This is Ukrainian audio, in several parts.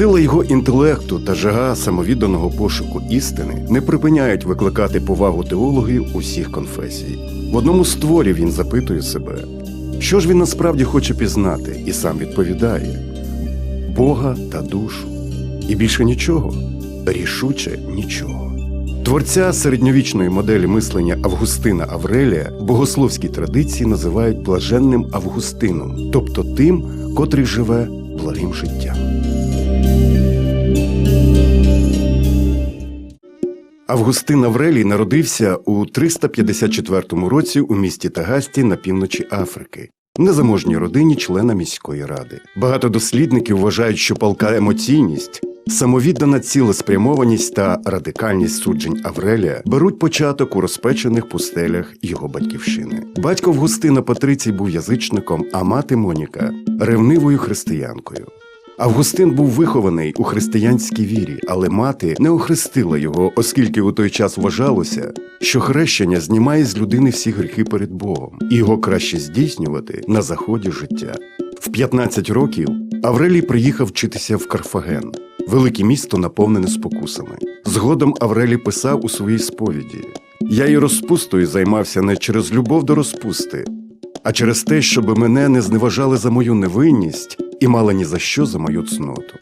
Сила його інтелекту та жага самовідданого пошуку істини не припиняють викликати повагу теологів усіх конфесій. В одному з творів він запитує себе, що ж він насправді хоче пізнати, і сам відповідає: Бога та душу. І більше нічого, рішуче нічого. Творця середньовічної моделі мислення Августина Аврелія в богословській традиції називають блаженним Августином, тобто тим, котрий живе благим життям. Августин Аврелій народився у 354 році у місті Тагасті на півночі Африки. в Незаможній родині члена міської ради. Багато дослідників вважають, що палка емоційність, самовіддана цілеспрямованість та радикальність суджень Аврелія беруть початок у розпечених пустелях його батьківщини. Батько Августина Патрицій був язичником, а мати Моніка ревнивою християнкою. Августин був вихований у християнській вірі, але мати не охрестила його, оскільки у той час вважалося, що хрещення знімає з людини всі гріхи перед Богом, і його краще здійснювати на заході життя. В 15 років Аврелій приїхав вчитися в Карфаген, велике місто наповнене спокусами. Згодом Аврелій писав у своїй сповіді: Я і розпустою займався не через любов до розпусти, а через те, щоб мене не зневажали за мою невинність і мали ні за що за мою цноту.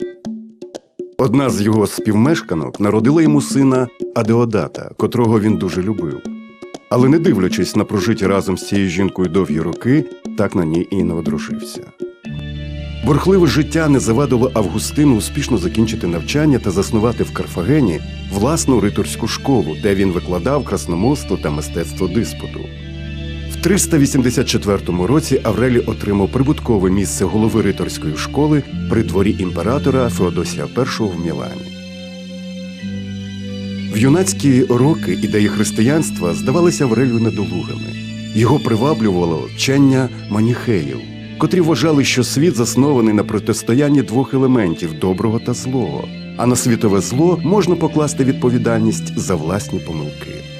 Одна з його співмешканок народила йому сина Адеодата, котрого він дуже любив. Але не дивлячись на прожиті разом з цією жінкою довгі роки, так на ній і не одружився. Бурхливе життя не завадило Августину успішно закінчити навчання та заснувати в Карфагені власну риторську школу, де він викладав красномовство та мистецтво диспуту. В 384 році Аврелій отримав прибуткове місце голови риторської школи при дворі імператора Феодосія І в Мілані. В юнацькі роки ідеї християнства здавалися Аврелію недолугими. Його приваблювало вчення маніхеїв, котрі вважали, що світ заснований на протистоянні двох елементів доброго та злого, а на світове зло можна покласти відповідальність за власні помилки.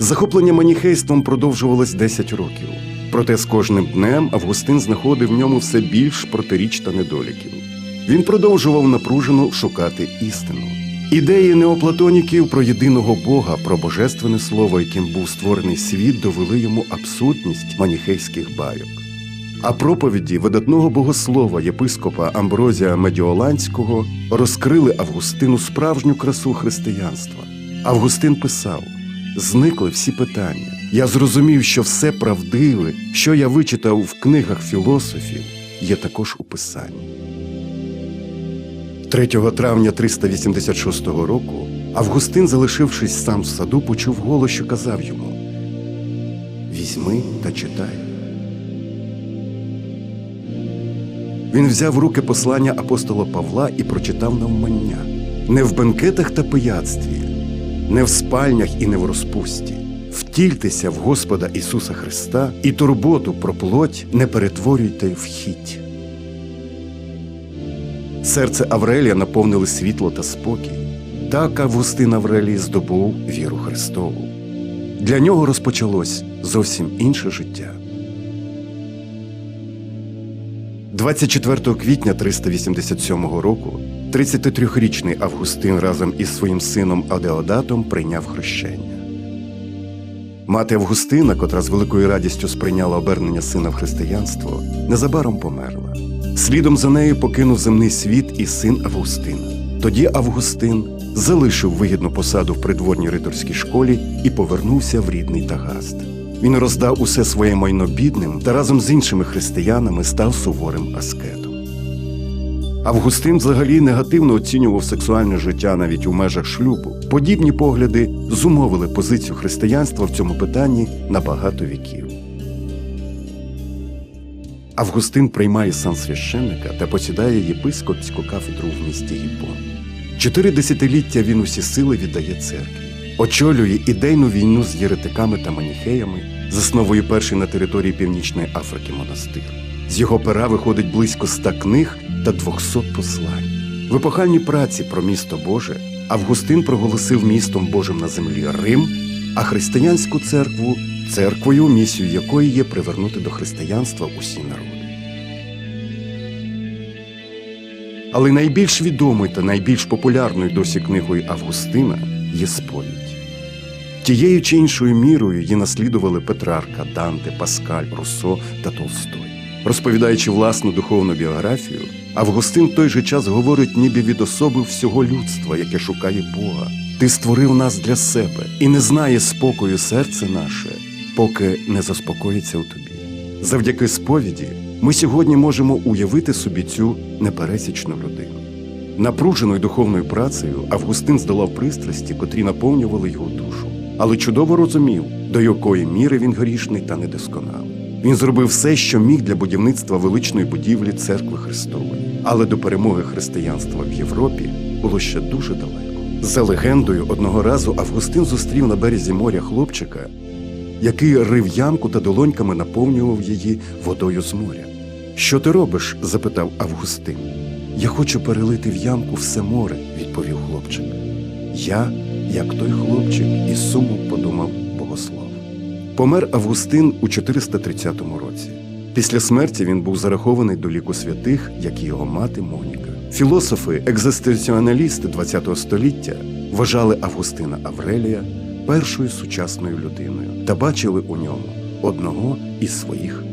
Захоплення маніхейством продовжувалось 10 років. Проте з кожним днем Августин знаходив в ньому все більш протиріч та недоліків. Він продовжував напружено шукати істину. Ідеї неоплатоніків про єдиного Бога, про божественне слово, яким був створений світ, довели йому абсурдність маніхейських байок. А проповіді видатного богослова єпископа Амброзія Медіоланського розкрили Августину справжню красу християнства. Августин писав: зникли всі питання. Я зрозумів, що все правдиве, що я вичитав в книгах філософів, є також у писанні. 3 травня 386 року Августин, залишившись сам в саду, почув голос, що казав йому: Візьми та читай. Він взяв руки послання апостола Павла і прочитав навмання не в бенкетах та пияцтві, не в спальнях і не в розпусті. Втільтеся в Господа Ісуса Христа і турботу про плоть не перетворюйте в хіть. Серце Аврелія наповнили світло та спокій. Так Августин Аврелій здобув віру Христову. Для нього розпочалось зовсім інше життя. 24 квітня 387 року 33-річний Августин разом із своїм сином Адеодатом прийняв хрещення. Мати Августина, котра з великою радістю сприйняла обернення сина в християнство, незабаром померла. Слідом за нею покинув земний світ і син Августина. Тоді Августин залишив вигідну посаду в придворній риторській школі і повернувся в рідний Тагаст. Він роздав усе своє майно бідним та разом з іншими християнами став суворим аскетом. Августин взагалі негативно оцінював сексуальне життя навіть у межах шлюбу. Подібні погляди зумовили позицію християнства в цьому питанні на багато віків. Августин приймає сан священника та посідає єпископську кафедру в місті Гіппон. Чотири десятиліття він усі сили віддає церкві, очолює ідейну війну з єретиками та маніхеями, засновує перший на території Північної Африки монастир. З його пера виходить близько ста книг та 200 послань. В епохальній праці про місто Боже Августин проголосив містом Божим на землі Рим, а християнську церкву церквою, місію якої є привернути до християнства усі народи. Але найбільш відомою та найбільш популярною досі книгою Августина є сповідь. Тією чи іншою мірою її наслідували Петрарка, Данте, Паскаль, Руссо та Толстой. Розповідаючи власну духовну біографію, Августин в той же час говорить ніби від особи всього людства, яке шукає Бога. Ти створив нас для себе і не знає спокою серце наше, поки не заспокоїться у тобі. Завдяки сповіді ми сьогодні можемо уявити собі цю непересічну людину. Напруженою духовною працею Августин здолав пристрасті, котрі наповнювали його душу, але чудово розумів, до якої міри він грішний та недосконалий. Він зробив все, що міг для будівництва величної будівлі церкви Христової, але до перемоги християнства в Європі було ще дуже далеко. За легендою, одного разу Августин зустрів на березі моря хлопчика, який рив ямку та долоньками наповнював її водою з моря. Що ти робиш? запитав Августин. Я хочу перелити в ямку все море, відповів хлопчик. Я, як той хлопчик, із сумом подумав Богослав. Помер Августин у 430 році. Після смерті він був зарахований до ліку святих, як і його мати Моніка. Філософи, екзистенціоналісти ХХ століття вважали Августина Аврелія першою сучасною людиною та бачили у ньому одного із своїх